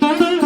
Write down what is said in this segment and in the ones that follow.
嗯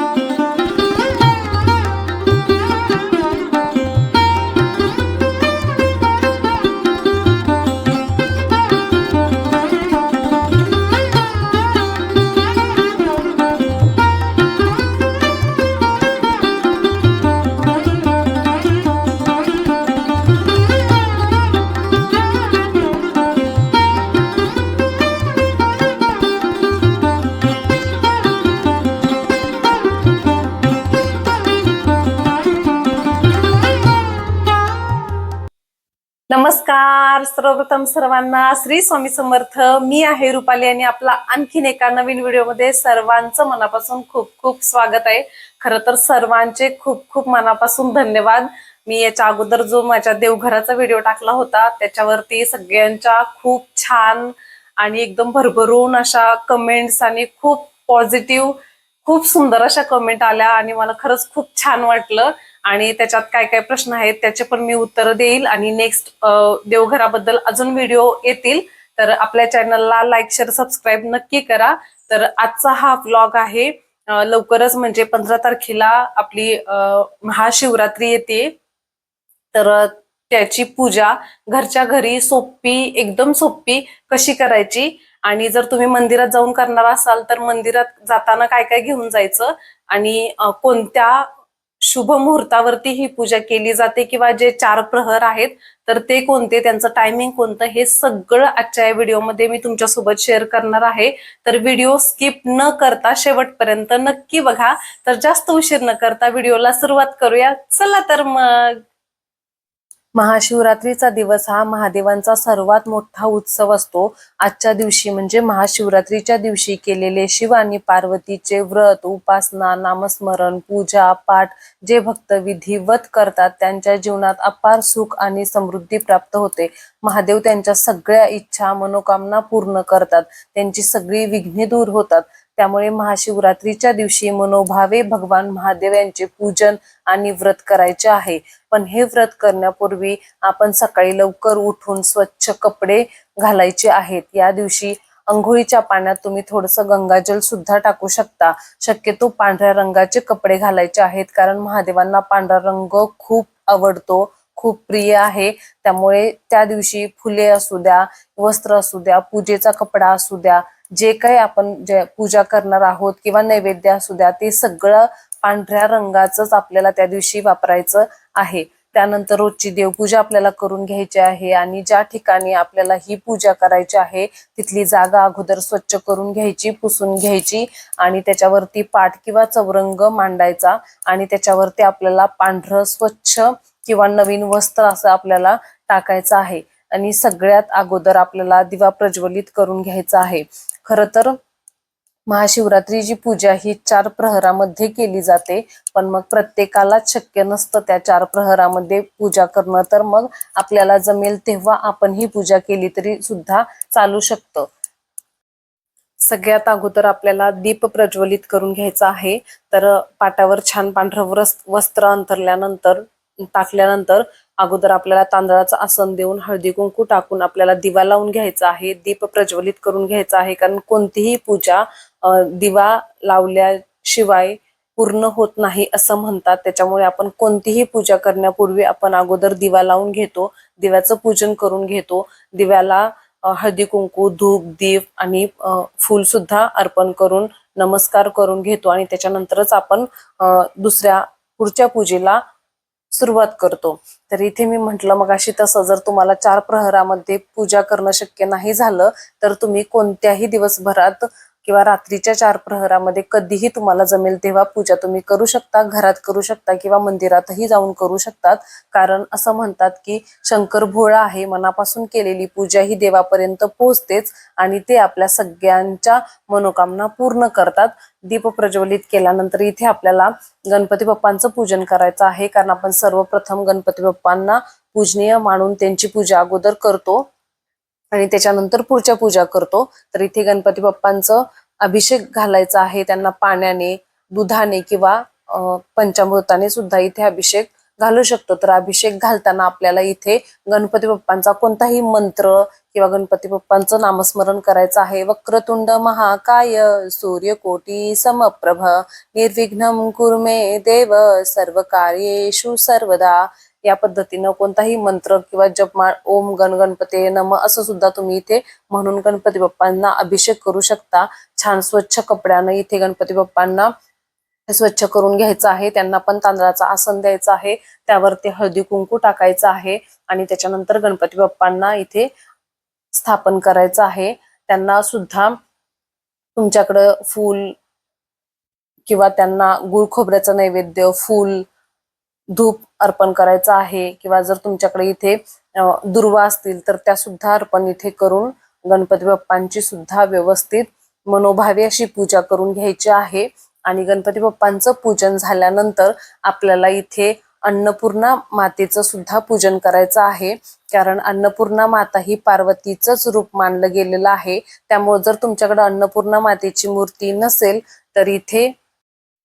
नमस्कार सर्वप्रथम सर्वांना श्री स्वामी समर्थ. मी आहे रुपाली आणि आपला आणखीन एका नवीन व्हिडिओमध्ये सर्वांचं मनापासून खूप खूप स्वागत आहे. खरं तर सर्वांचे खूप खूप मनापासून धन्यवाद. मी याच्या अगोदर जो माझ्या देवघराचा व्हिडिओ टाकला होता त्याच्यावरती सगळ्यांच्या खूप छान आणि एकदम भरभरून अशा कमेंट्स आणि खूप पॉझिटिव्ह खूप सुंदर अशा कमेंट आल्या आणि मला खरंच खूप छान वाटलं. आणि त्याच्यात काय काय प्रश्न आहेत त्याचे पण मी उत्तर देईल. आणि नेक्स्ट देवघराबद्दल अजून व्हिडिओ येतील. तर आपल्या चॅनलला लाईक शेअर सबस्क्राईब नक्की करा. तर आजचा हा ब्लॉग आहे. लवकरच म्हणजे पंधरा तारखेला आपली महाशिवरात्री येते. तर त्याची पूजा घरच्या घरी सोपी एकदम सोपी कशी करायची? आणि जर तुम्ही मंदिरात जाऊन करणार असाल तर मंदिरात जाताना काय काय घेऊन जायचं? आणि कोणत्या शुभ मुहूर्तावरती ही पूजा केली जाते किंवा जे चार प्रहर आहेत तर ते कोणते त्यांचं टायमिंग कोणतं हे सगळं आजच्या या व्हिडिओमध्ये मी तुमच्यासोबत शेअर करणार आहे. तर व्हिडिओ स्किप न करता शेवटपर्यंत नक्की बघा. तर जास्त उशीर न करता व्हिडिओला सुरुवात करूया. चला तर मग. महाशिवरात्रीचा दिवस हा महादेवांचा सर्वात मोठा उत्सव असतो. आजच्या दिवशी म्हणजे महाशिवरात्रीच्या दिवशी केलेले शिव आणि पार्वतीचे व्रत उपासना नामस्मरण पूजा पाठ जे भक्त विधिवत करतात त्यांच्या जीवनात अपार सुख आणि समृद्धी प्राप्त होते. महादेव त्यांच्या सगळ्या इच्छा मनोकामना पूर्ण करतात. त्यांची सगळी विघ्ने दूर होतात. त्यामुळे महाशिवरात्रीच्या दिवशी मनोभावे भगवान महादेव यांचे पूजन आणि व्रत करायचे आहे. पण हे व्रत करण्यापूर्वी आपण सकाळी लवकर उठून स्वच्छ कपडे घालायचे आहेत. या दिवशी अंघोळीच्या पाण्यात तुम्ही थोडंसं गंगाजल सुद्धा टाकू शकता. शक्यतो पांढऱ्या रंगाचे कपडे घालायचे आहेत कारण महादेवांना पांढरा रंग खूप आवडतो खूप प्रिय आहे. त्यामुळे त्या दिवशी फुले असू द्या वस्त्र असू द्या पूजेचा कपडा असू द्या जे काही आपण जे पूजा करणार आहोत किंवा नैवेद्य असू द्या ते सगळं पांढऱ्या रंगाचंच आपल्याला त्या दिवशी वापरायचं आहे. त्यानंतर रोजची देवपूजा आपल्याला करून घ्यायची आहे आणि ज्या ठिकाणी आपल्याला ही पूजा करायची आहे तिथली जागा अगोदर स्वच्छ करून घ्यायची पुसून घ्यायची आणि त्याच्यावरती पाठ किंवा चौरंग मांडायचा आणि त्याच्यावरती आपल्याला पांढरं स्वच्छ किंवा नवीन वस्त्र असं आपल्याला टाकायचं आहे. आणि सगळ्यात अगोदर आपल्याला दिवा प्रज्वलित करून घ्यायचा आहे. खर तर महाशिवरात्रीची पूजा ही चार प्रहरामध्ये केली जाते पण मग प्रत्येकालाच शक्य नसतं त्या चार प्रहरामध्ये पूजा करणं तर मग आपल्याला जमेल तेव्हा आपण ही पूजा केली तरी सुद्धा चालू शकतं. सगळ्यात अगोदर आपल्याला दीप प्रज्वलित करून घ्यायचा आहे तर पाटावर छान पांढरं वस्त्र अंतरल्यानंतर टाकल्यानंतर अगोदर आपल्याला तांदळाचं आसन देऊन हळदी कुंकू टाकून आपल्याला दिवा लावून घ्यायचा आहे दीप प्रज्वलित करून घ्यायचा आहे. कारण कोणतीही पूजा दिवा लावल्याशिवाय पूर्ण होत नाही असं म्हणतात. त्याच्यामुळे आपण कोणतीही पूजा करण्यापूर्वी आपण अगोदर दिवा लावून घेतो दिव्याचं पूजन करून घेतो. दिव्याला हळदी कुंकू धूप दीप आणि फूल सुद्धा अर्पण करून नमस्कार करून घेतो. आणि त्याच्यानंतरच आपण दुसऱ्या पुढच्या पूजेला सुरुवात करतो. तर इथे मी म्हंटल मग अशी तसं जर तुम्हाला चार प्रहरामध्ये पूजा करणं शक्य नाही झालं तर तुम्ही कोणत्याही दिवसभरात किंवा रात्रीच्या चार प्रहरामध्ये कधीही तुम्हाला जमेल तेव्हा पूजा तुम्ही करू शकता घरात करू शकता किंवा मंदिरातही जाऊन करू शकतात. कारण असं म्हणतात की शंकर भोळा आहे मनापासून केलेली पूजा ही देवापर्यंत पोहोचतेच आणि ते आपल्या सगळ्यांच्या मनोकामना पूर्ण करतात. दीप प्रज्वलित केल्यानंतर इथे आपल्याला गणपती बाप्पांचं पूजन करायचं आहे. कारण आपण सर्वप्रथम गणपती बाप्पांना पूजनीय मानून त्यांची पूजा अगोदर करतो. आणि त्याच्यानंतर पुढच्या पूजा करतो. तर इथे गणपती बाप्पांचं अभिषेक घालायचा आहे. त्यांना पाण्याने दुधाने किंवा पंचामृताने सुद्धा इथे अभिषेक घालू शकतो. तर अभिषेक घालताना आपल्याला इथे गणपती बाप्पांचा कोणताही मंत्र किंवा गणपती बाप्पांचं नामस्मरण करायचं आहे. वक्रतुंड महाकाय सूर्यकोटी समप्रभ निर्विघ्नम कुर्मे देव सर्व कार्येशु सर्वदा. या पद्धतीनं कोणताही मंत्र किंवा जपमाळ ओम गण गणपते नम असं सुद्धा तुम्ही इथे म्हणून गणपती बाप्पांना अभिषेक करू शकता. छान स्वच्छ कपड्यानं इथे गणपती बाप्पांना स्वच्छ करून घ्यायचं आहे. त्यांना पण तांदळाचा आसन द्यायचा आहे. त्यावरती हळदी कुंकू टाकायचं आहे आणि त्याच्यानंतर गणपती बाप्पांना इथे स्थापन करायचं आहे. त्यांना सुद्धा तुमच्याकडं फूल किंवा त्यांना गुळ खोबऱ्याचं नैवेद्य फूल धूप अर्पण करायचं आहे किंवा जर तुमच्याकडे इथे दुर्वा असतील तर त्या सुद्धा अर्पण इथे करून गणपती बाप्पांची सुद्धा व्यवस्थित मनोभावी अशी पूजा करून घ्यायची आहे. आणि गणपती बाप्पांचं पूजन झाल्यानंतर आपल्याला इथे अन्नपूर्णा मातेचं सुद्धा पूजन करायचं आहे. कारण अन्नपूर्णा माता ही पार्वतीचंच रूप मानलं गेलेलं आहे. त्यामुळे जर तुमच्याकडे अन्नपूर्णा मातेची मूर्ती नसेल तर इथे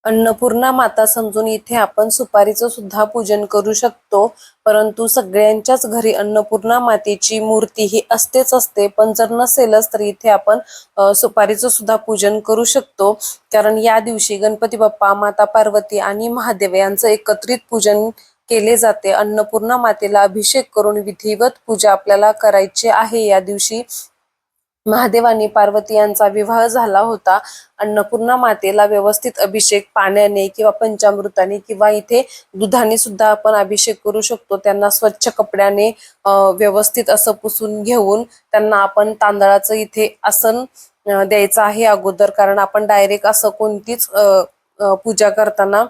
अन्नपूर्णा माता समजून इथे आपण सुपारीचं सुद्धा पूजन करू शकतो. परंतु सगळ्यांच्याच घरी अन्नपूर्णा मातेची मूर्ती ही असतेच असते. पण जर नसेलच तर इथे आपण सुपारीचं सुद्धा पूजन करू शकतो. कारण या दिवशी गणपती बाप्पा माता पार्वती आणि महादेव यांचं एकत्रित पूजन केले जाते. अन्नपूर्णा मातेला अभिषेक करून विधिवत पूजा आपल्याला करायची आहे. या दिवशी महादेव आणि पार्वती यांचा विवाह झाला होता. अन्नपूर्णा मातेला व्यवस्थित अभिषेक पाण्याने किंवा पंचामृताने किंवा इथे दुधाने सुद्धा आपण अभिषेक करू शकतो. त्यांना स्वच्छ कपड्याने व्यवस्थित असं पुसून घेऊन त्यांना आपण तांदळाचं इथे आसन द्यायचं आहे अगोदर. कारण आपण डायरेक्ट असं कोणतीच पूजा करताना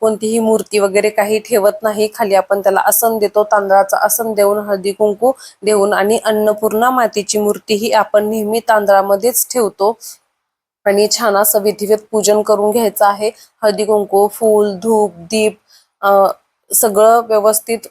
कोणतीही मूर्ती वगैरे काही ठेवत नाही खाली आपण त्याला आसन देतो तांदळाचं आसन देऊन हळदी कुंकू देऊन आणि अन्नपूर्णा मातेची मूर्ती ही आपण नेहमी तांदळामध्येच ठेवतो. आणि छान असं विधिवत पूजन करून घ्यायचं आहे. हळदी कुंकू फूल धूप दीप सगळं व्यवस्थित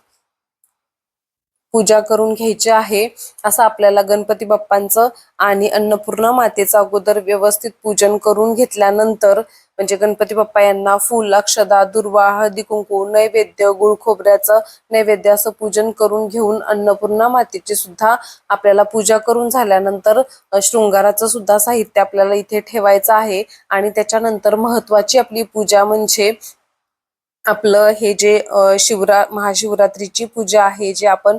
पूजा करून घ्यायची आहे. असं आपल्याला गणपती बाप्पांचं आणि अन्नपूर्णा मातेचं अगोदर व्यवस्थित पूजन करून घेतल्यानंतर म्हणजे गणपती बाप्पा यांना फुल अक्षदा दुर्वा हळदी कुंकू नैवेद्य गुळ खोबऱ्याचं नैवेद्य असं पूजन करून घेऊन अन्नपूर्णा मातेची सुद्धा आपल्याला पूजा करून झाल्यानंतर शृंगाराचं सुद्धा साहित्य आपल्याला इथे ठेवायचं आहे. आणि त्याच्यानंतर महत्वाची आपली पूजा म्हणजे आपलं हे जे शिवरा महाशिवरात्रीची पूजा आहे जे आपण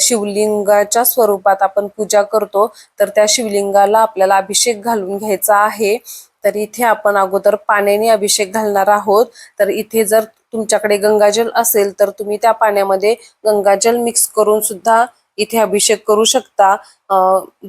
शिवलिंगाच्या स्वरूपात आपण पूजा करतो तर त्या शिवलिंगाला आपल्याला अभिषेक घालून घ्यायचा आहे. तर इथे आपण अगोदर पाण्याने अभिषेक घालणार आहोत. तर इथे जर तुमच्याकडे गंगाजल असेल तर तुम्ही त्या पाण्यामध्ये गंगाजल मिक्स करून सुद्धा इथे अभिषेक करू शकता.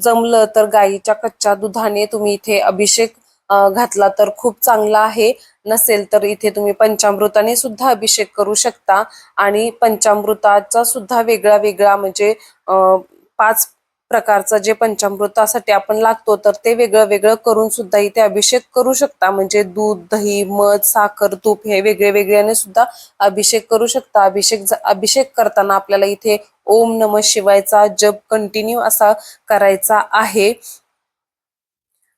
जमलं तर गाईच्या कच्च्या दुधाने तुम्ही इथे अभिषेक घातला तर खूप चांगला आहे. नसेल तर इथे तुम्ही पंचामृताने सुद्धा अभिषेक करू शकता. आणि पंचामृताचा सुद्धा वेगळा वेगळा म्हणजे पाच प्रकारचं जे पंचामृतासाठी आपण लागतो तर ते वेगळं वेगळं करून सुद्धा इथे अभिषेक करू शकता. म्हणजे दूध दही मध साखर तूप हे वेगळे वेगळ्याने सुद्धा अभिषेक करू शकता. अभिषेक अभिषेक करताना आपल्याला इथे ओम नम शिवायचा जप कंटिन्यू असा करायचा आहे.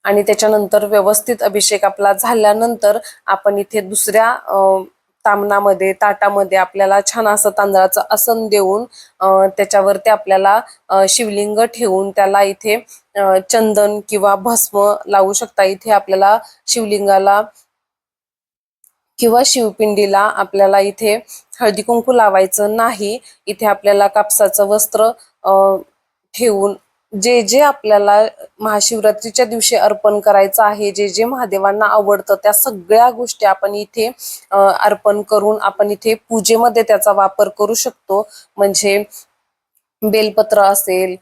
आणि त्याच्यानंतर व्यवस्थित अभिषेक आपला झाल्यानंतर आपण इथे दुसऱ्या तामनामध्ये ताटामध्ये आपल्याला छान असं तांदळाचं आसन देऊन त्याच्यावरती आपल्याला शिवलिंग ठेवून त्याला इथे चंदन किंवा भस्म लावू शकता. इथे आपल्याला शिवलिंगाला किंवा शिवपिंडीला आपल्याला इथे हळदी कुंकू लावायचं नाही. इथे आपल्याला कापसाचं वस्त्र ठेवून जे जे आपल्याला महाशिवरात्रीच्या दिवशी अर्पण करायचं आहे जे जे महादेवांना आवडतं त्या सगळ्या गोष्टी आपण इथे अर्पण करून आपण इथे पूजेमध्ये त्याचा वापर करू शकतो. म्हणजे बेलपत्र असेल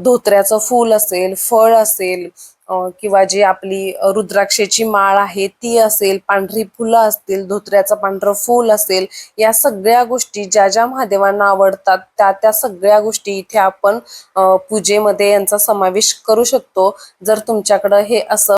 धोत्र्याचं फूल असेल फळ असेल किंवा जी आपली रुद्राक्षेची माळ आहे ती असेल पांढरी फुलं असतील धोत्र्याचं पांढरं फूल असेल या सगळ्या गोष्टी ज्या ज्या महादेवांना आवडतात त्या त्या सगळ्या गोष्टी इथे आपण पूजेमध्ये यांचा समावेश करू शकतो. जर तुमच्याकडं हे असं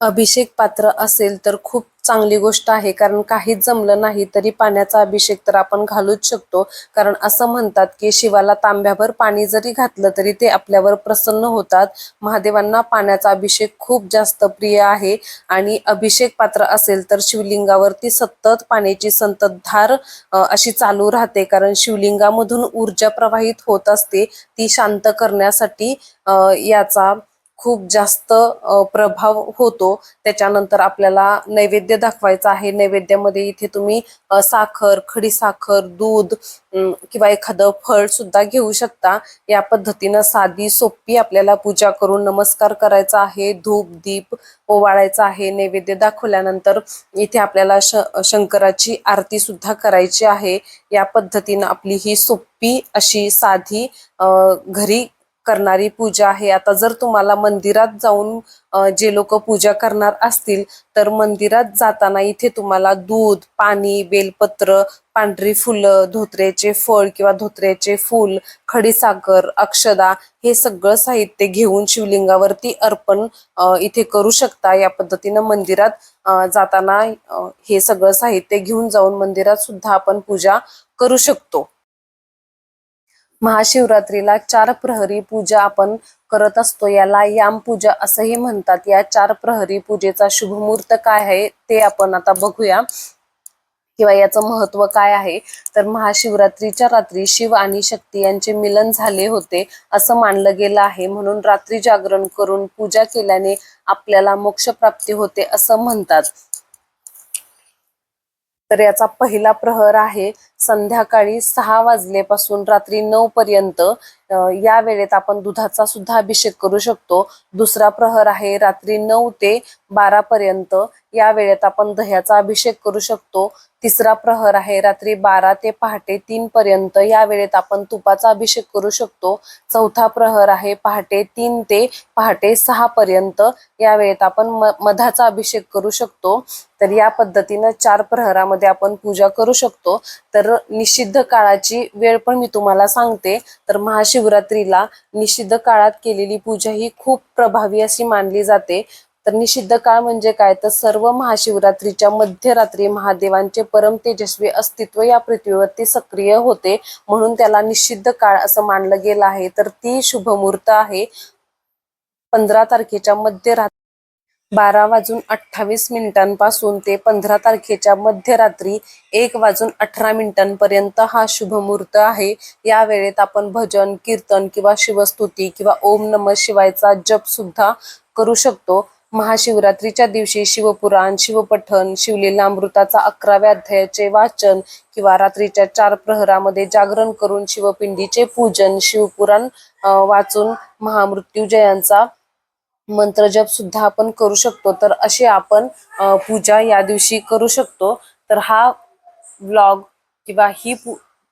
अभिषेक पात्र असेल तर खूप चांगली गोष्ट आहे. कारण काहीच जमलं नाही तरी पाण्याचा अभिषेक तर आपण घालूच शकतो. कारण असं म्हणतात की शिवाला तांब्याभर पाणी जरी घातलं तरी ते आपल्यावर प्रसन्न होतात. महादेवांना पाण्याचा अभिषेक खूप जास्त प्रिय आहे. आणि अभिषेक पात्र असेल तर शिवलिंगावरती सतत पाण्याची संततधार अशी चालू राहते. कारण शिवलिंगामधून ऊर्जा प्रवाहित होत असते. ती शांत करण्यासाठी याचा खूप जास्त प्रभाव होतो. त्याच्यानंतर आपल्याला नैवेद्य दाखवायचा आहे. नैवेद्यामध्ये इथे तुम्ही साखर खडी साखर दूध किंवा एखादं फळ सुद्धा घेऊ शकता. या पद्धतीनं साधी सोपी आपल्याला पूजा करून नमस्कार करायचा आहे. धूप दीप ओवाळायचा आहे. नैवेद्य दाखवल्यानंतर इथे आपल्याला श शंकराची आरती सुद्धा करायची आहे. या पद्धतीनं आपली ही सोपी अशी साधी घरी करणारी पूजा आहे. आता जर तुम्हाला मंदिरात जाऊन जे लोक पूजा करणार असतील तर मंदिरात जाताना इथे तुम्हाला दूध पाणी बेलपत्र पांढरी फुलं धोत्र्याचे फळ किंवा धोत्र्याचे फूल खडीसाखर अक्षदा हे सगळं साहित्य घेऊन शिवलिंगावरती अर्पण इथे करू शकता. या पद्धतीनं मंदिरात जाताना हे सगळं साहित्य घेऊन जाऊन मंदिरात सुद्धा आपण पूजा करू शकतो. महाशिवरात्रीला चार प्रहरी पूजा आपण करत असतो. याला याम पूजा असंही म्हणतात. या चार प्रहरी पूजेचा शुभमुहूर्त काय आहे ते आपण आता बघूया. किंवा याचं महत्त्व काय आहे? तर महाशिवरात्रीच्या रात्री शिव आणि शक्ती यांचे मिलन झाले होते असं मानलं गेलं आहे. म्हणून रात्री जागरण करून पूजा केल्याने आपल्याला मोक्ष प्राप्ती होते असं म्हणतात. तर याचा पहिला प्रहर आहे संध्याकाळी सहा वाजलेपासून रात्री नऊ पर्यंत या वेळेत आपण दुधाचा सुद्धा अभिषेक करू शकतो. दुसरा प्रहर आहे रात्री नऊ ते बारा पर्यंत. या वेळेत आपण दह्याचा अभिषेक करू शकतो. तिसरा प्रहर आहे रात्री बारा ते पहाटे तीन पर्यंत. या वेळेत आपण तुपाचा अभिषेक करू शकतो. चौथा प्रहर आहे पहाटे तीन ते पहाटे सहा पर्यंत. या वेळेत आपण म- मधाचा अभिषेक करू शकतो. तर या पद्धतीनं चार प्रहरामध्ये आपण पूजा करू शकतो. तर निषिद्ध काळाची वेळ पण मी तुम्हाला सांगते. तर शिवरात्रीला निषिद्ध काळात केलेली पूजा ही खूप प्रभावी अशी मानली जाते. तर निषिद्ध काळ म्हणजे काय? तर सर्व महाशिवरात्रीच्या मध्यरात्री महादेवांचे परम तेजस्वी अस्तित्व या पृथ्वीवरती सक्रिय होते. म्हणून त्याला निषिद्ध काळ असं मानलं गेलं आहे. तर ती शुभमुहूर्त आहे पंधरा तारखेच्या मध्यरात्री. बारा वाजून अठ्ठावीस मिनिटांपासून ते पंधरा तारखेच्या मध्यरात्री एक वाजून अठरा मिनिटांपर्यंत हा शुभमुहूर्त आहे. या वेळेत आपण भजन कीर्तन किंवा शिवस्तुती किंवा ओम नम शिवायचा जप सुद्धा करू शकतो. महाशिवरात्रीच्या दिवशी शिवपुराण शिवपठण शिवलीलामृताचा अकराव्या अध्यायाचे वाचन किंवा रात्रीच्या चार प्रहरामध्ये जागरण करून शिवपिंडीचे पूजन शिवपुराण वाचून महामृत्युजयांचा मंत्रजप सुद्धा आपण करू शकतो. तर अशी आपण पूजा या दिवशी करू शकतो. तर हा व्लॉग किंवा ही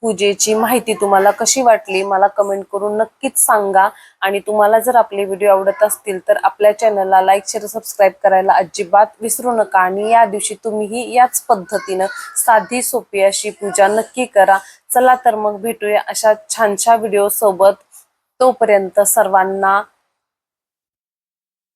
पूजेची माहिती तुम्हाला कशी वाटली मला कमेंट करून नक्कीच सांगा. आणि तुम्हाला जर आपले व्हिडिओ आवडत असतील तर आपल्या चॅनलला लाईक शेअर सबस्क्राईब करायला अजिबात विसरू नका. आणि या दिवशी तुम्हीही याच पद्धतीनं साधी सोपी अशी पूजा नक्की करा. चला तर मग भेटूया अशा छानशा व्हिडिओसोबत तोपर्यंत सर्वांना